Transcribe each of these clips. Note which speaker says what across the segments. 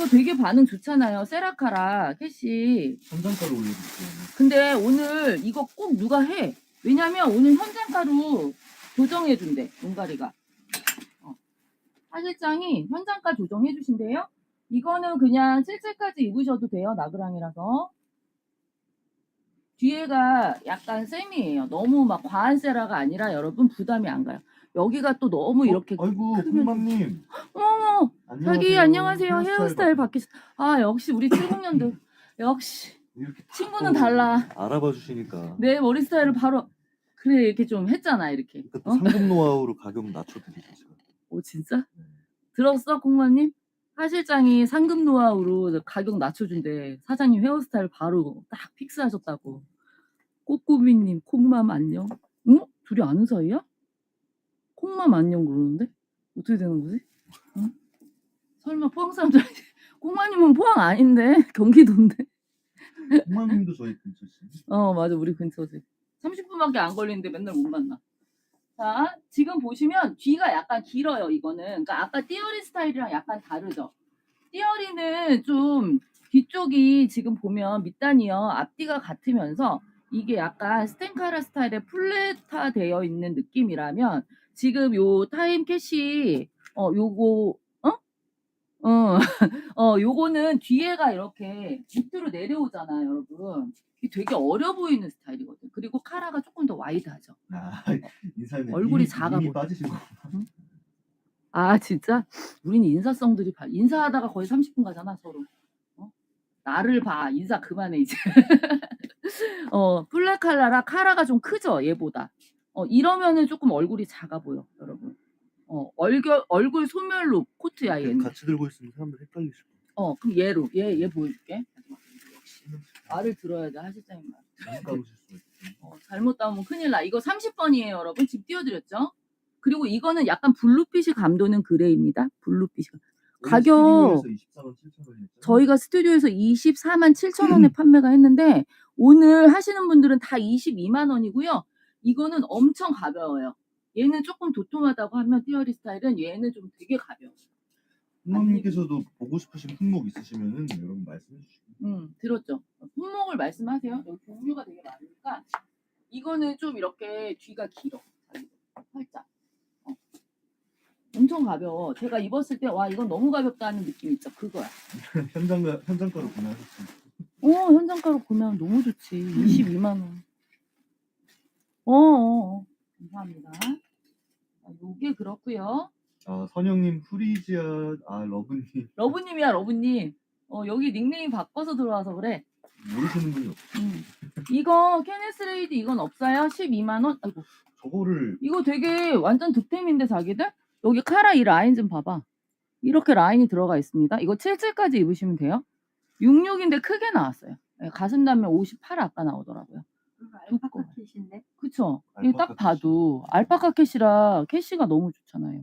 Speaker 1: 이거 되게 반응 좋잖아요. 세라카라 캐시.
Speaker 2: 현장가로 올려드릴게요.
Speaker 1: 근데 오늘 이거 꼭 누가 해. 왜냐면 오늘 현장가로 조정해준대, 용가리가. 어. 사실장이 현장가 조정해주신대요. 이거는 그냥 실제까지 입으셔도 돼요, 나그랑이라서. 뒤에가 약간 셈이에요. 너무 막 과한 세라가 아니라 여러분 부담이 안 가요. 여기가 또 너무 이렇게.
Speaker 2: 어, 아이고
Speaker 1: 크면-
Speaker 2: 콩맘님.
Speaker 1: 어머, 자기 안녕하세요. 헤어스타일
Speaker 2: 바...
Speaker 1: 바뀌셨. 아, 역시 우리 70년대. 역시.
Speaker 2: 이렇게 다
Speaker 1: 친구는
Speaker 2: 또
Speaker 1: 달라.
Speaker 2: 알아봐 주시니까.
Speaker 1: 내 머리 스타일을 바로 그래 이렇게 좀 했잖아 이렇게
Speaker 2: 이것도
Speaker 1: 어?
Speaker 2: 상금 노하우로 가격 낮춰드리죠. 제가.
Speaker 1: 오 진짜
Speaker 2: 네.
Speaker 1: 들었어 콩마님 사실장이 상금 노하우로 가격 낮춰준대 사장님 헤어스타일 바로 딱 픽스하셨다고 꼬꼬미님 콩맘 안녕 응 둘이 아는 사이야 콩맘 안녕 그러는데 어떻게 되는 거지 응? 설마 포항 사람들 아니- 콩마님은 포항 아닌데 경기도인데
Speaker 2: 콩맘님도 저희 근처시.
Speaker 1: 어, 맞아. 우리 근처지. 30분밖에 안 걸리는데 맨날 못 만나. 자, 지금 보시면 뒤가 약간 길어요, 이거는. 그러니까 아까 띠어리 스타일이랑 약간 다르죠. 띠어리는 좀 뒤쪽이 지금 보면 밑단이요. 앞뒤가 같으면서 이게 약간 스텐카라 스타일의 플랫화 되어 있는 느낌이라면 지금 요 타임 캐시 어 요거 어? 어, 어, 요거는 뒤에가 이렇게 밑으로 내려오잖아요, 여러분. 이게 되게 어려 보이는 스타일이거든. 그리고 카라가 조금 더 와이드하죠.
Speaker 2: 아 인사는
Speaker 1: 얼굴이 작아 보여.
Speaker 2: 빠지신 거.
Speaker 1: 아, 진짜? 우리는 인사성들이 봐. 인사하다가 거의 30분 가잖아, 서로. 어? 나를 봐. 인사 그만해, 이제. 어, 플랫칼라라 카라가 좀 크죠, 얘보다. 어, 이러면은 조금 얼굴이 작아 보여, 여러분. 어, 얼굴, 얼굴 소멸로 코트야, 얘는.
Speaker 2: 같이 들고 있으면 사람들 헷갈리실 거예요.
Speaker 1: 어, 그럼 얘로, 얘, 얘 보여줄게. 역시. 말을 들어야 돼, 하실장님 말.
Speaker 2: 있어요.
Speaker 1: 어, 잘못 따면 큰일 나. 이거 30번이에요, 여러분. 집 띄워드렸죠? 그리고 이거는 약간 블루빛이 감도는 그레이입니다. 블루빛이. 가격-
Speaker 2: 스튜디오에서 24만 7천 원이었죠.
Speaker 1: 저희가 스튜디오에서 24만 7천 원에 판매가 했는데 오늘 하시는 분들은 다 22만 원이고요. 이거는 엄청 가벼워요. 얘는 조금 도톰하다고 하면 띠어리 스타일은 얘는 좀 되게 가벼워요.
Speaker 2: 콩맘님께서도 보고 싶으신 품목 있으시면은 여러분 말씀해 주시고.
Speaker 1: 음, 들었죠? 품목을 말씀하세요. 여기 종류가 되게 많으니까 이거는 좀 이렇게 뒤가 길어. 살짝. 어. 엄청 가벼워. 제가 입었을 때 와 이건 너무 가볍다 하는 느낌 있죠. 그거야.
Speaker 2: 현장가 현장 가로 구매하셨죠.
Speaker 1: 어 현장가로 구매하면 너무 좋지. 22만 원. 어, 어, 어. 감사합니다. 아, 요게 그렇고요.
Speaker 2: 아 선영님 프리지아 아 러브님
Speaker 1: 러브님이야 러브님. 어 여기 닉네임 바꿔서 들어와서 그래.
Speaker 2: 모르시는 분이 없.
Speaker 1: 음. 이거 케네스 레이드 이건 없어요? 12만 원? 아이고.
Speaker 2: 저거를
Speaker 1: 이거 되게 완전 득템인데 자기들? 여기 카라 이 라인 좀 봐봐. 이렇게 라인이 들어가 있습니다. 이거 77까지 입으시면 돼요. 66인데 크게 나왔어요. 예, 가슴 단면 58 아까 나오더라고요. 두꺼워.
Speaker 3: 알파카 킷인데
Speaker 1: 그쵸? 이거 딱 봐도 알파카 캐시라 캐시가 너무 좋잖아요.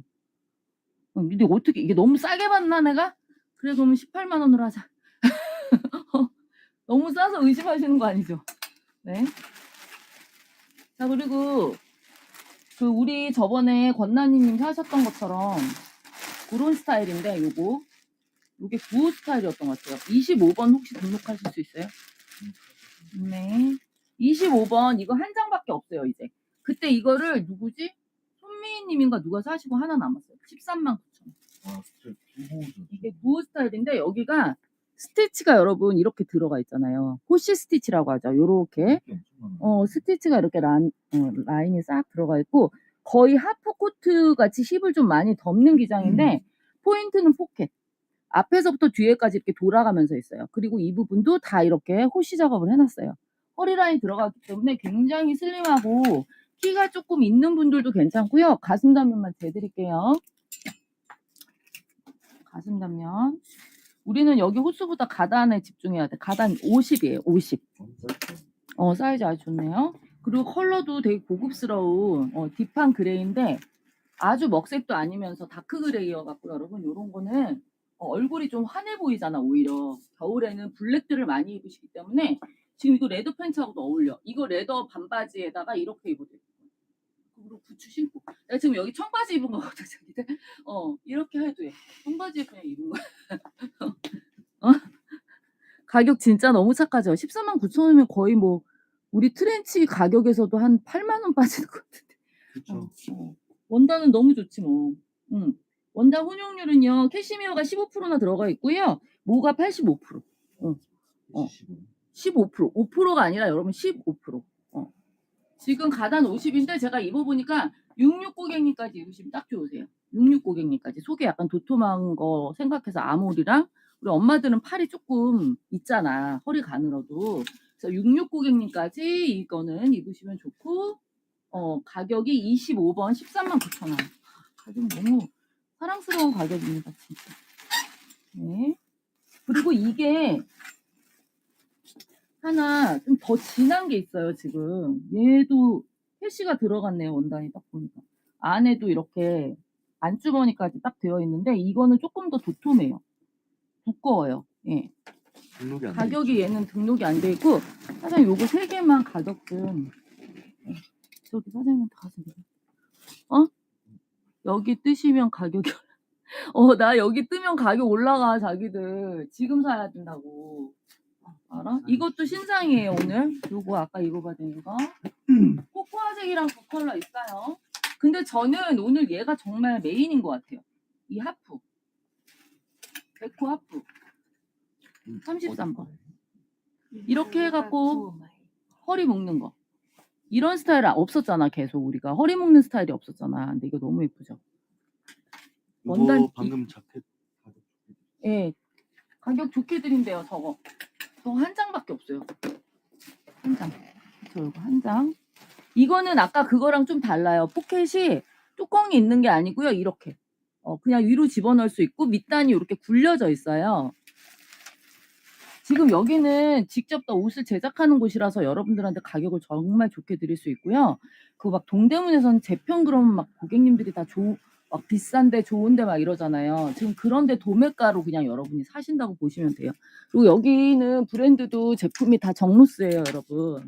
Speaker 1: 어, 근데 어떻게 이게 너무 싸게 받나 내가? 그래 그러면 18만 원으로 하자. 너무 싸서 의심하시는 거 아니죠? 네. 자 그리고 그 우리 저번에 권나니님 사셨던 것처럼 그런 스타일인데 요거 요게 구호 스타일이었던 것 같아요. 25번 혹시 등록하실 수 있어요? 네. 25번 이거 한 장밖에 없어요 이제. 그때 이거를 누구지? 손미희님인가 누가 사시고 하나 남았어요. 13만 9천 원.
Speaker 2: 아 진짜.
Speaker 1: 이게 구호 스타일인데 여기가 스티치가 여러분 이렇게 들어가 있잖아요. 호시 스티치라고 하죠. 요렇게 어 스티치가 이렇게 란, 어, 라인이 싹 들어가 있고 거의 하프 코트 같이 힙을 좀 많이 덮는 기장인데 포인트는 포켓. 앞에서부터 뒤에까지 이렇게 돌아가면서 있어요. 그리고 이 부분도 다 이렇게 호시 작업을 해놨어요. 허리 라인 들어가기 때문에 굉장히 슬림하고 키가 조금 있는 분들도 괜찮고요. 가슴 단면만 재드릴게요. 가슴 단면. 우리는 여기 호수보다 가단에 집중해야 돼. 가단 50이에요. 50. 어, 사이즈 아주 좋네요. 그리고 컬러도 되게 고급스러운 어, 딥한 그레이인데 아주 먹색도 아니면서 다크 그레이여 갖고 여러분 이런 거는 어, 얼굴이 좀 환해 보이잖아 오히려 겨울에는 블랙들을 많이 입으시기 때문에 지금 이거 레더 팬츠하고도 어울려 이거 레더 반바지에다가 이렇게 입어도 예뻐 그리고 부츠 신고 내가 지금 여기 청바지 입은 거거든 자기들 어 이렇게 해도 예뻐 청바지에 그냥 입은 거야 가격 진짜 너무 착하죠. 14만 9천 원이면 거의 뭐 우리 트렌치 가격에서도 한 8만 원 빠지는 것 같은데.
Speaker 2: 그렇죠.
Speaker 1: 어. 원단은 너무 좋지 뭐. 응. 원단 혼용률은요. 캐시미어가 15%나 들어가 있고요. 모가 85%. 어. 15%. 5%가 아니라 여러분 15%. 어. 지금 가단 50인데 제가 입어보니까 66 고객님까지 입으시면 딱 좋으세요. 66 고객님까지. 속에 약간 도톰한 거 생각해서 아몰이랑 우리 엄마들은 팔이 조금 있잖아. 허리 가늘어도. 그래서 66 고객님까지 이거는 입으시면 좋고 어, 가격이 25번 13만 9천 원. 가격 너무 사랑스러운 가격입니다, 진짜. 네. 그리고 이게 하나 좀 더 진한 게 있어요, 지금. 얘도 캐시가 들어갔네요, 원단이 딱 보니까. 안에도 이렇게 안주머니까지 딱 되어 있는데 이거는 조금 더 도톰해요. 두꺼워요. 예.
Speaker 2: 등록이 안돼
Speaker 1: 가격이. 얘는 등록이 안 돼 있고 사장님 요거 세 개만 가격 좀 예, 저기 사장님한테 가서 내가 어? 여기 뜨시면 가격이 어 나 여기 뜨면 가격 올라가 자기들 지금 사야 된다고 알아? 이것도 신상이에요 오늘 요거 아까 입어봤던 거 코코아색이랑 두 컬러 있어요 근데 저는 오늘 얘가 정말 메인인 것 같아요 이 하프 데코 하프
Speaker 2: 음,
Speaker 1: 33번.
Speaker 2: 어디
Speaker 1: 이렇게 해갖고 허리 묶는 거. 이런 스타일 없었잖아, 계속 우리가. 허리 묶는 스타일이 없었잖아. 근데 이거 너무 예쁘죠?
Speaker 2: 이거
Speaker 1: 원단-
Speaker 2: 방금 자켓
Speaker 1: 예. 가격 좋게 드린대요, 저거. 저거 한 장밖에 없어요. 한 장. 저 이거 한 장. 이거는 아까 그거랑 좀 달라요. 포켓이 뚜껑이 있는 게 아니고요. 이렇게. 어, 그냥 위로 집어넣을 수 있고 밑단이 이렇게 굴려져 있어요. 지금 여기는 직접 더 옷을 제작하는 곳이라서 여러분들한테 가격을 정말 좋게 드릴 수 있고요. 그 막 동대문에서는 제평 그러면 막 고객님들이 다 조, 막 비싼데 좋은데 막 이러잖아요. 지금 그런데 도매가로 그냥 여러분이 사신다고 보시면 돼요. 그리고 여기는 브랜드도 제품이 다 정로스예요, 여러분.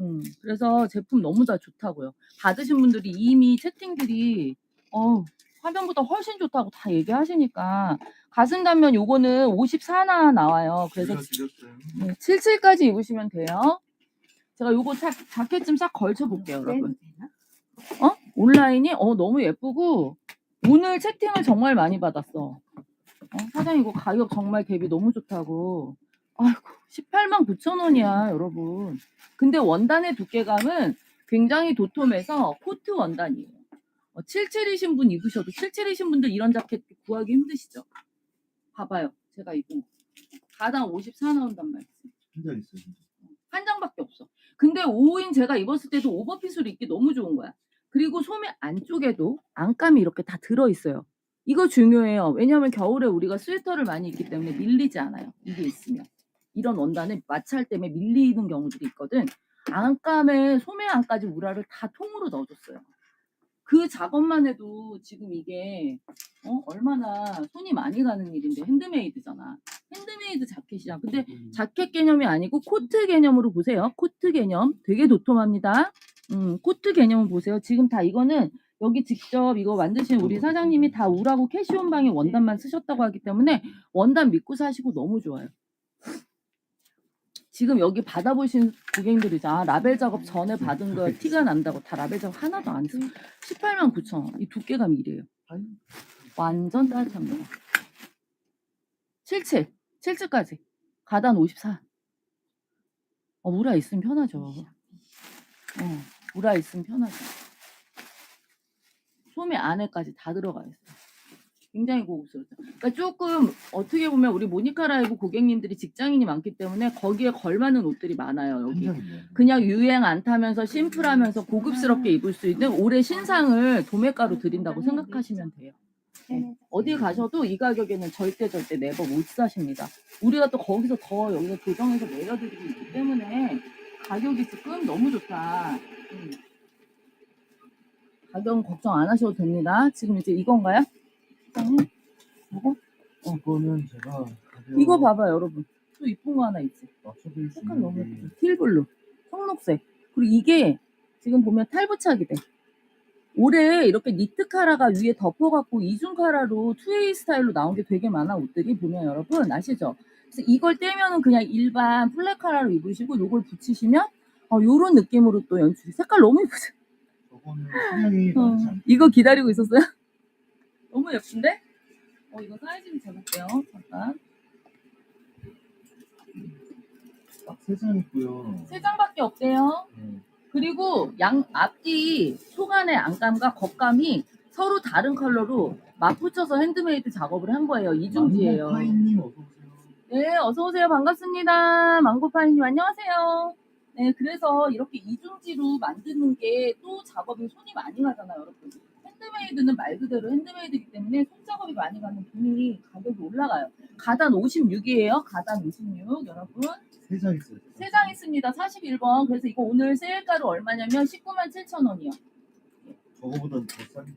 Speaker 1: 음, 그래서 제품 너무 다 좋다고요. 받으신 분들이 이미 채팅들이 어, 화면보다 훨씬 좋다고 다 얘기하시니까 가슴 단면 요거는 54나 나와요. 그래서. 네, 77까지 입으시면 돼요. 제가 요거 자, 자켓 좀 싹 걸쳐 볼게요, 여러분. 어? 온라인이 어 너무 예쁘고 오늘 채팅을 정말 많이 받았어. 어, 사장님 이거 가격 정말 대비 너무 좋다고. 아이고 18만 9천 원이야 여러분. 근데 원단의 두께감은 굉장히 도톰해서 코트 원단이에요. 어, 77이신 분 입으셔도 77이신 분들 이런 자켓 구하기 힘드시죠? 봐봐요. 제가 입은 거. 가당 54 나온단 말이지.
Speaker 2: 한장 있어요.
Speaker 1: 한 장밖에 없어. 근데 5인 제가 입었을 때도 오버핏으로 입기 너무 좋은 거야. 그리고 소매 안쪽에도 안감이 이렇게 다 들어있어요. 이거 중요해요. 왜냐하면 겨울에 우리가 스웨터를 많이 입기 때문에 밀리지 않아요. 이게 있으면. 이런 원단은 마찰 때문에 밀리는 경우들이 있거든. 안감에 소매 안까지 우라를 다 통으로 넣어줬어요. 그 작업만 해도 지금 이게 어? 얼마나 손이 많이 가는 일인데 핸드메이드잖아. 핸드메이드 자켓이야. 근데
Speaker 2: 음,
Speaker 1: 자켓 개념이 아니고 코트 개념으로 보세요. 코트 개념 되게 도톰합니다. 음, 코트 개념을 보세요. 지금 다 이거는 여기 직접 이거 만드신 우리 사장님이 다 우라고 캐시온방에 원단만 쓰셨다고 하기 때문에 원단 믿고 사시고 너무 좋아요. 지금 여기 받아보신 고객님들이죠. 아, 라벨 작업 전에 받은 거 티가 난다고 다 라벨 작업 하나도 안 써. 18만 9천 원. 이 두께감이 이래요. 완전 따뜻합니다. 77. 77까지. 가단 54. 어, 우라 있으면 편하죠. 어, 우라 있으면 편하죠. 소매 안에까지 다 들어가 있어요. 굉장히 고급스럽죠. 그러니까 조금 어떻게 보면 우리 모니카 라이브 고객님들이 직장인이 많기 때문에 거기에 걸맞는 옷들이 많아요. 여기. 그냥 유행 안 타면서 심플하면서 고급스럽게 입을 수 있는 올해 신상을 도매가로 드린다고 생각하시면 돼요. 네. 어디 가셔도 이 가격에는 절대 절대 네버 못 사십니다. 우리가 또 거기서 더 여기서 조정해서 내려드리고 있기 때문에 가격이 지금 너무 좋다. 음. 가격 걱정 안 하셔도 됩니다. 지금 이제 이건가요? 이거?
Speaker 2: 이거는 제가 가격
Speaker 1: 이거 봐봐요, 여러분. 또 이쁜 거 하나 있지.
Speaker 2: 맞춰드릴 수
Speaker 1: 색깔 너무
Speaker 2: 게
Speaker 1: 예쁘죠. 틸블루, 청록색. 그리고 이게 지금 보면 탈부착이 돼. 올해 이렇게 니트 카라가 위에 덮어갖고 이중 카라로 투웨이 스타일로 나온 게 되게 많아 옷들이 보면 여러분 아시죠? 그래서 이걸 떼면은 그냥 일반 플랫 카라로 입으시고 요걸 붙이시면 어, 요런 느낌으로 또 연출이 색깔 너무 예쁘죠?
Speaker 2: 저거는 수량이
Speaker 1: 어,
Speaker 2: 많지
Speaker 1: 이거 기다리고 있었어요? 너무 예쁜데? 어, 이거 사이즈 좀 재볼게요. 잠깐.
Speaker 2: 딱 세 장 있고요.
Speaker 1: 세 장밖에 없대요.
Speaker 2: 네.
Speaker 1: 그리고 양 앞뒤 속안의 안감과 겉감이 서로 다른 컬러로 맞붙여서 핸드메이드 작업을 한 거예요. 이중지예요.
Speaker 2: 파이님 어서 오세요.
Speaker 1: 네, 어서 오세요. 반갑습니다. 망고파이님 안녕하세요. 네, 그래서 이렇게 이중지로 만드는 게 또 작업이 손이 많이 가잖아요, 여러분. 핸드메이드는 말 그대로 핸드메이드이기 때문에 손 작업이 많이 가는 분이 가격이 올라가요. 가단 56이에요. 가단 56, 여러분.
Speaker 2: 세 장 있어요.
Speaker 1: 세 장 있습니다. 41번. 그래서 이거 오늘 세일가로 얼마냐면 19만 7천 원이요.
Speaker 2: 저거보단 더 싸게.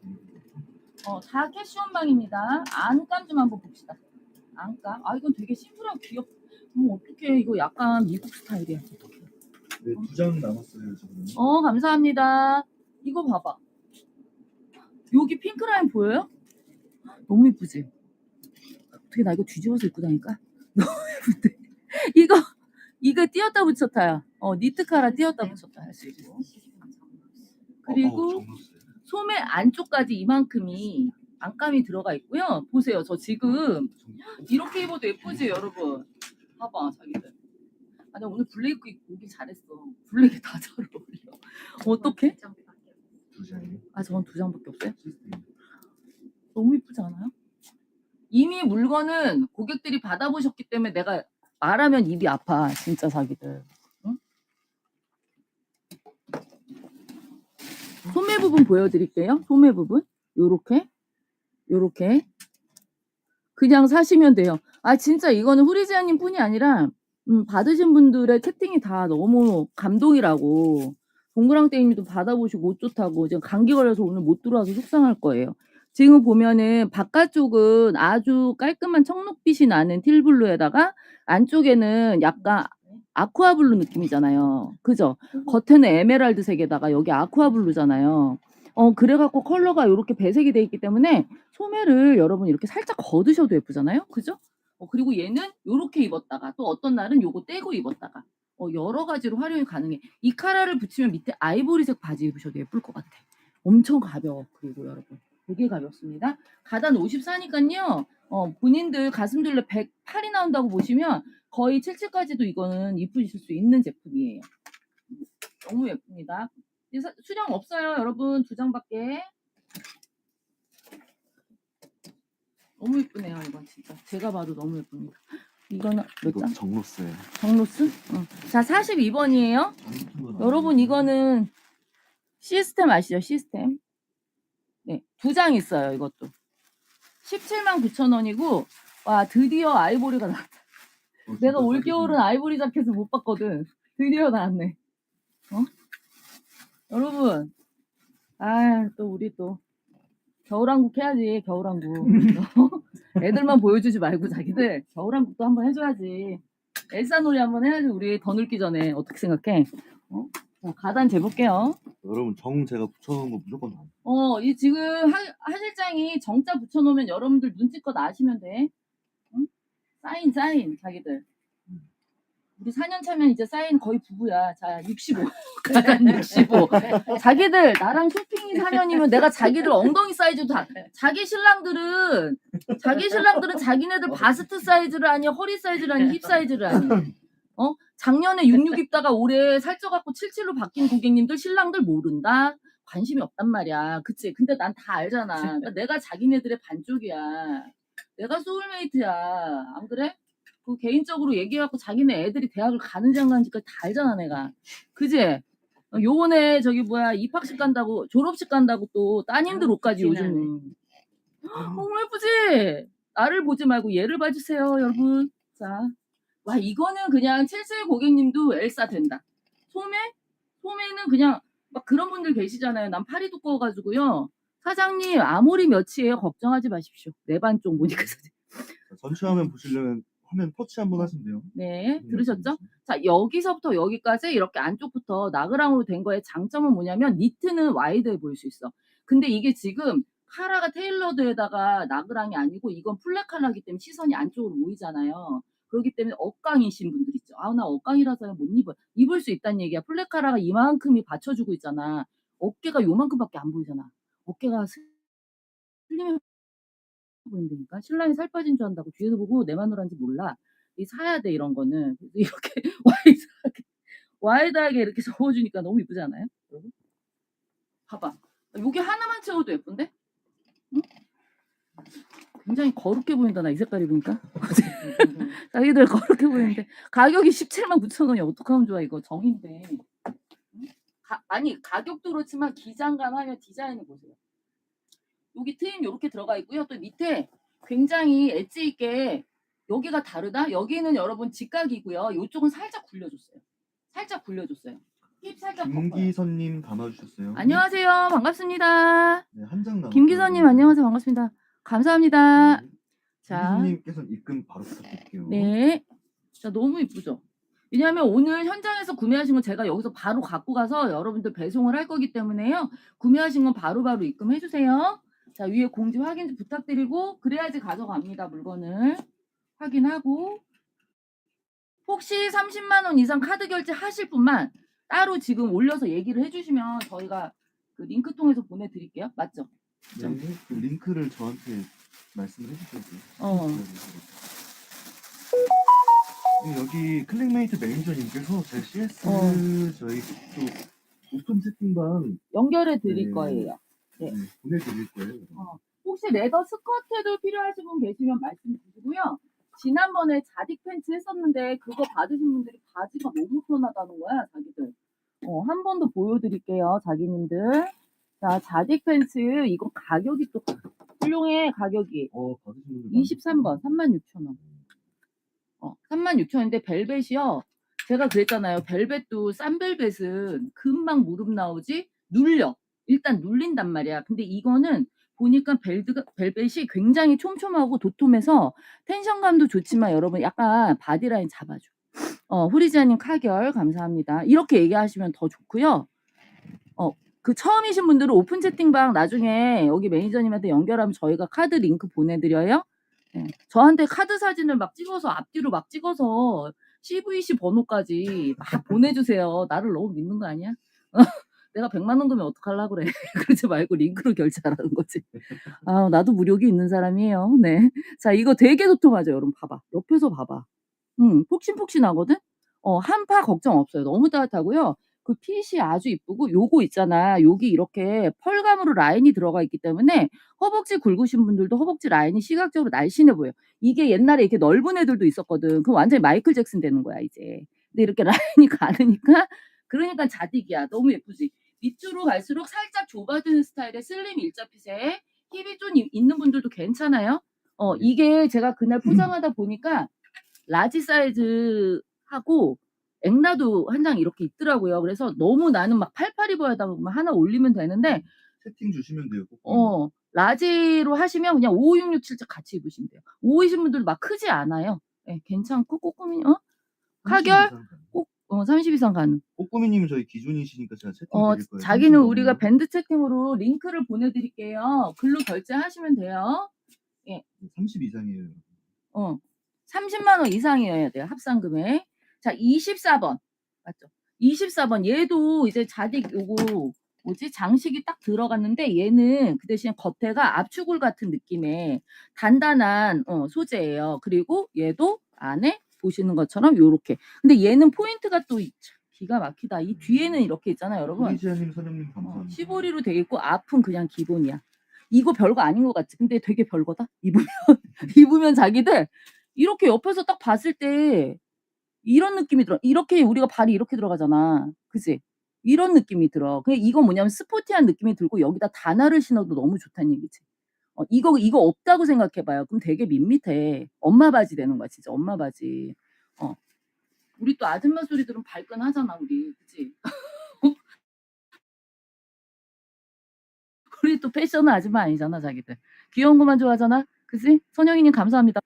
Speaker 1: 어, 다 캐시온방입니다. 안감 좀 한번 봅시다. 안감. 아, 이건 되게 심플하고 귀엽. 어, 어떡해. 이거 약간 미국 스타일이야. 어떡해.
Speaker 2: 네, 두 장 남았어요 지금.
Speaker 1: 어, 감사합니다. 이거 봐봐. 여기 핑크 라인 보여요? 너무 예쁘지? 어떻게 나 이거 뒤집어서 입고 다니까? 너무 예쁜데. 이거, 이거 띄었다 붙였다야. 어, 니트 카라 띄었다 붙였다 할 수 있고. 그리고. 소매 안쪽까지 이만큼이 안감이 들어가 있고요. 보세요. 저 지금 이렇게 입어도 예쁘지, 여러분? 봐봐, 자기들. 아, 나 오늘 블랙 입고 오길 잘했어. 블랙이 다 잘 어울려. 어떡해? 아, 저건 두 장밖에 없어요? 너무 이쁘지 않아요? 이미 물건은 고객들이 받아보셨기 때문에 내가 말하면 입이 아파. 진짜 자기들. 응? 소매 부분 보여드릴게요. 소매 부분. 요렇게. 요렇게. 그냥 사시면 돼요. 아, 진짜 이거는 후리지아님 뿐이 아니라, 음, 받으신 분들의 채팅이 다 너무 감동이라고. 동그랑땡님도 받아보시고 옷 좋다고. 지금 감기 걸려서 오늘 못 들어와서 속상할 거예요. 지금 보면은 바깥쪽은 아주 깔끔한 청록빛이 나는 틸블루에다가 안쪽에는 약간 아쿠아블루 느낌이잖아요. 그죠? 겉에는 에메랄드 색에다가 여기 아쿠아블루잖아요. 어, 그래갖고 컬러가 이렇게 배색이 돼 있기 때문에 소매를 여러분 이렇게 살짝 걷으셔도 예쁘잖아요. 그죠? 어, 그리고 얘는 이렇게 입었다가 또 어떤 날은 요거 떼고 입었다가 어, 여러 가지로 활용이 가능해. 이 카라를 붙이면 밑에 아이보리색 바지 입으셔도 예쁠 것 같아. 엄청 가벼워. 그리고 여러분 되게 가볍습니다. 가단 54니까요. 어, 본인들 가슴둘레 108이 나온다고 보시면 거의 77까지도 이거는 입으실 수 있는 제품이에요. 너무 예쁩니다. 수량 없어요, 여러분. 두 장밖에. 너무 예쁘네요, 이건 진짜. 제가 봐도 너무 예쁩니다. 이거는 몇
Speaker 2: 이거
Speaker 1: 장?
Speaker 2: 정로스예요.
Speaker 1: 정로스? 응. 자, 42번이에요. 여러분 이거는 시스템 아시죠? 시스템. 네, 두 장 있어요. 이것도. 17만 9천 원이고 와 드디어 아이보리가 나왔다. 내가 올 겨울은 아이보리 자켓을 못 봤거든. 드디어 나왔네. 어? 여러분, 아 또 우리 또 겨울왕국 해야지 겨울왕국. 애들만 보여주지 말고 자기들 겨울왕국도 한번 해줘야지. 엘사 놀이 한번 해야지 우리 더 늙기 전에 어떻게 생각해? 어? 자, 가단 재볼게요.
Speaker 2: 여러분 정 제가 붙여놓은 거 무조건 다.
Speaker 1: 어, 이 지금 하, 하 실장이 정자 붙여놓으면 여러분들 눈치껏 아시면 돼. 응? 사인, 사인, 자기들. 우리 4년 차면 이제 사인 거의 부부야. 자, 65. 가단 65. 자기들, 나랑 쇼핑이 4년이면 내가 자기들 엉덩이 사이즈도 다, 자기 신랑들은, 자기 신랑들은 자기네들 바스트 사이즈를 아니, 허리 사이즈를 아니, 힙 사이즈를 아니. 어? 작년에 66 입다가 올해 살쪄갖고 77로 바뀐 고객님들 신랑들 모른다? 관심이 없단 말이야. 그치? 근데 난 다 알잖아. 그러니까 내가 자기네들의 반쪽이야. 내가 소울메이트야. 안 그래? 그 개인적으로 얘기해갖고 자기네 애들이 대학을 가는지 안 가는지까지 다 알잖아, 내가. 그지? 어, 요번에 저기 뭐야, 입학식 간다고, 졸업식 간다고 또 따님들 옷까지 요즘. 너무 예쁘지? 나를 보지 말고 얘를 봐주세요, 여러분. 자. 와, 이거는 그냥 77 고객님도 엘사 된다. 소매? 소매는 그냥 막 그런 분들 계시잖아요. 난 팔이 두꺼워가지고요. 사장님, 아무리 몇이에요. 걱정하지 마십시오. 내 반쪽 보니까.
Speaker 2: 전체 화면 보시려면 화면 터치 한번 하시면 돼요.
Speaker 1: 네, 들으셨죠? 자, 여기서부터 여기까지 이렇게 안쪽부터 나그랑으로 된 거의 장점은 뭐냐면 니트는 와이드해 보일 수 있어. 근데 이게 지금 카라가 테일러드에다가 나그랑이 아니고 이건 플랫 칼라기 때문에 시선이 안쪽으로 모이잖아요. 그렇기 때문에 억강이신 분들 있죠. 아, 나 억강이라서 못 입어요. 입을 수 있다는 얘기야. 플레카라가 이만큼이 받쳐주고 있잖아. 어깨가 요만큼밖에 안 보이잖아. 어깨가 슬림해 보인다니까. 신랑이 살 빠진 줄 안다고 뒤에서 보고 내 마누라인지 몰라. 이 사야 돼 이런 거는. 이렇게 와이드하게 와이드하게 이렇게 접어주니까 너무 이쁘지 않아요? 여러분? 봐봐. 여기 하나만 채워도 예쁜데? 응? 굉장히 거룩해 보인다 나 이 색깔 입으니까. 자기들 거룩해 보이는데 가격이 17만 9천 원이 어떡하면 좋아 이거 정인데. 응? 가, 아니 가격도 그렇지만 기장감 하면 디자인을 보세요. 여기 트임 이렇게 들어가 있고요. 또 밑에 굉장히 엣지 있게 여기가 다르다. 여기는 여러분 직각이고요. 이쪽은 살짝 굴려줬어요. 살짝 굴려줬어요. 힙 살짝 꺾어요.
Speaker 2: 김기선님 담아주셨어요.
Speaker 1: 안녕하세요. 반갑습니다.
Speaker 2: 네, 한장 남았어요.
Speaker 1: 김기선님 안녕하세요. 반갑습니다. 감사합니다. 자,
Speaker 2: 김기선님께서 입금 바로 부탁드릴게요.
Speaker 1: 네. 자, 너무 이쁘죠? 왜냐하면 오늘 현장에서 구매하신 건 제가 여기서 바로 갖고 가서 여러분들 배송을 할 거기 때문에요. 구매하신 건 바로바로 입금해 주세요. 자, 위에 공지 확인 부탁드리고 그래야지 가져갑니다. 물건을 확인하고 혹시 30만 원 이상 카드 결제 하실 분만 따로 지금 올려서 얘기를 해주시면 저희가 그 링크 통해서 보내드릴게요. 맞죠?
Speaker 2: 네, 그 링크를 저한테 말씀을 해주셔야 돼요.
Speaker 1: 어.
Speaker 2: 네, 여기 클릭메이트 매니저님께서 제 CS
Speaker 1: 어.
Speaker 2: 저희 또 오픈 채팅방
Speaker 1: 연결해 드릴
Speaker 2: 네.
Speaker 1: 거예요.
Speaker 2: 네, 보내드릴 거예요.
Speaker 1: 혹시 레더 스커트도 필요하신 분 계시면 말씀 주시고요. 지난번에 자딕 팬츠 했었는데 그거 받으신 분들이 바지가 너무 편하다는 거야, 자기들. 어, 한 번 더 보여드릴게요, 자기님들. 자, 자딕 팬츠 이거 가격이 또 훌륭해, 가격이.
Speaker 2: 어, 받으신 분들
Speaker 1: 23번 36,000원. 어, 36,000원인데 벨벳이요. 제가 그랬잖아요. 벨벳도 싼 벨벳은 금방 무릎 나오지 눌려. 일단 눌린단 말이야. 근데 이거는 보니까 벨드가, 벨벳이 굉장히 촘촘하고 도톰해서 텐션감도 좋지만 여러분 약간 바디라인 잡아줘. 어, 후리지아님 카결 감사합니다. 이렇게 얘기하시면 더 좋고요. 어, 그 처음이신 분들은 오픈 채팅방 나중에 여기 매니저님한테 연결하면 저희가 카드 링크 보내드려요. 네. 저한테 카드 사진을 막 찍어서 앞뒤로 막 찍어서 CVC 번호까지 막 보내주세요. 나를 너무 믿는 거 아니야? 내가 100만 원 주면 어떡하려고 그래. 그러지 말고 링크로 결제하라는 거지. 아, 나도 무력이 있는 사람이에요. 네. 자, 이거 되게 도톰하죠, 여러분. 봐봐. 옆에서 봐봐. 음, 폭신폭신하거든? 어, 한파 걱정 없어요. 너무 따뜻하고요. 그 핏이 아주 이쁘고 요거 있잖아. 여기 이렇게 펄감으로 라인이 들어가 있기 때문에 허벅지 굵으신 분들도 허벅지 라인이 시각적으로 날씬해 보여. 이게 옛날에 이렇게 넓은 애들도 있었거든. 그럼 완전히 마이클 잭슨 되는 거야, 이제. 근데 이렇게 라인이 가느니까 그러니까 자딕이야. 너무 예쁘지. 밑으로 갈수록 살짝 좁아지는 스타일의 슬림 일자핏에 힙이 좀 이- 있는 분들도 괜찮아요. 어, 이게 제가 그날 포장하다 보니까 라지 사이즈하고 앵라도 한 장 이렇게 있더라고요. 그래서 너무 나는 막 팔팔 입어야 하다 보면 하나 올리면 되는데
Speaker 2: 채팅 주시면 돼요. 꼭.
Speaker 1: 어, 라지로 하시면 그냥 5, 6, 6, 7자 같이 입으시면 돼요. 5, 20 분들 막 크지 않아요. 예, 괜찮고 꼬꾸미 어?
Speaker 2: 30
Speaker 1: 카결?
Speaker 2: 이상 가능.
Speaker 1: 꼭 어, 30 이상 가능.
Speaker 2: 꼬꾸미님은 저희 기준이시니까 제가 채팅
Speaker 1: 어,
Speaker 2: 드릴 거예요.
Speaker 1: 자기는
Speaker 2: 30
Speaker 1: 우리가. 밴드 채팅으로 링크를 보내드릴게요. 글로 결제하시면 돼요.
Speaker 2: 30 이상이에요.
Speaker 1: 어, 30만 원 이상이어야 돼요. 합산 금액. 자, 24번. 맞죠? 24번. 얘도 이제 자딕 요거 뭐지? 장식이 딱 들어갔는데 얘는 그 대신 겉에가 압축울 같은 느낌의 단단한 어, 소재예요. 그리고 얘도 안에 보시는 것처럼 요렇게. 근데 얘는 포인트가 또 이- 참 기가 막히다. 이 뒤에는 이렇게 있잖아요, 여러분.
Speaker 2: 후리지아님, 선영님
Speaker 1: 어,
Speaker 2: 감사합니다.
Speaker 1: 시보리로 돼 있고 앞은 그냥 기본이야. 이거 별거 아닌 것 같지? 근데 되게 별거다. 입으면 입으면 자기들 이렇게 옆에서 딱 봤을 때 이런 느낌이 들어. 이렇게 우리가 발이 이렇게 들어가잖아. 그지? 이런 느낌이 들어. 그 이거 뭐냐면 스포티한 느낌이 들고 여기다 단화를 신어도 너무 좋다는 얘기지. 어, 이거 이거 없다고 생각해봐요. 그럼 되게 밋밋해. 엄마 바지 되는 거야, 진짜 엄마 바지. 어. 우리 또 아줌마 소리 들으면 발끈하잖아, 우리. 그치? 우리 또 패션은 아줌마 아니잖아, 자기들. 귀여운 것만 좋아하잖아. 그지? 선영이님 감사합니다.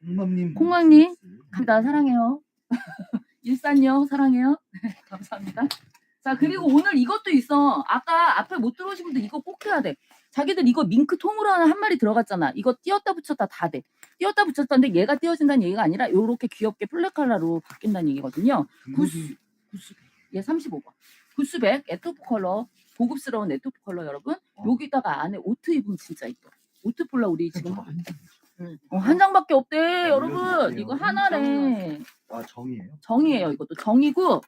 Speaker 2: 콩맘님, 나이스.
Speaker 1: 감사합니다. 사랑해요. 일산요, 사랑해요. 감사합니다. 자, 그리고 오늘 이것도 있어. 아까 앞에 못 들어오신 분들 이거 꼭 해야 돼. 자기들 이거 밍크 통으로 하는 한 마리 들어갔잖아. 이거 띄었다 붙였다 다 돼. 띄었다 붙였다는데 얘가 띄어진다는 얘기가 아니라 요렇게 귀엽게 플랫 컬러로 바뀐다는 얘기거든요. 구스, 구스, 얘 35번. 구스백, 에토프 컬러, 고급스러운 에토프 컬러 여러분.
Speaker 2: 어.
Speaker 1: 여기다가 안에 오트 입으면 진짜 이뻐. 오트 폴라 우리 지금
Speaker 2: 한 장.
Speaker 1: 어, 한 장밖에 없대
Speaker 2: 아,
Speaker 1: 여러분. 이거 하나래.
Speaker 2: 아 정이에요?
Speaker 1: 정이에요. 이것도 정이고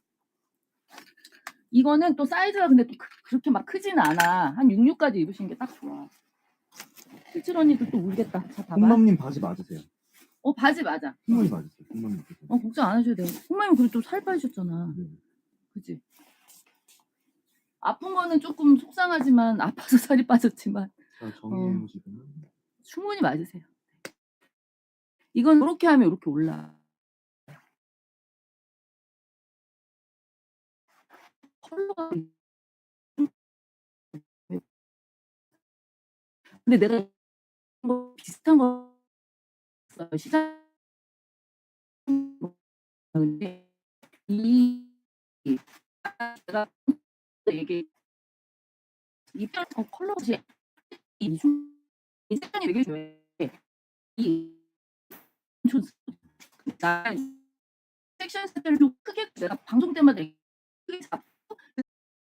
Speaker 1: 이거는 또 사이즈가 근데 또 그, 렇게 막 크지는 않아. 한 66까지 입으시는 게 딱 좋아. 실질 언니도 또 울겠다. 자 봐봐.
Speaker 2: 홍맘님 바지 맞으세요?
Speaker 1: 어 바지 맞아.
Speaker 2: 홍맘이 맞으세요? 홍맘님께서.
Speaker 1: 어 걱정 안 하셔도 돼. 홍마님 그래도 좀 살 빠지셨잖아.
Speaker 2: 네.
Speaker 1: 그지? 아픈 거는 조금 속상하지만 아파서 살이 빠졌지만
Speaker 2: 자 정이에요
Speaker 1: 어.
Speaker 2: 지금.
Speaker 1: 충분히 맞으세요. 이건 이렇게 하면 이렇게 올라. 컬러가 근데 내가 뭐 비슷한 거. 시장 근데 이 이- 내가 이게 이 컬러지 이이 색깔이 되게 좋아해. 이 섹션 색깔을 좀 크게 내가 방송 때마다 크게 잡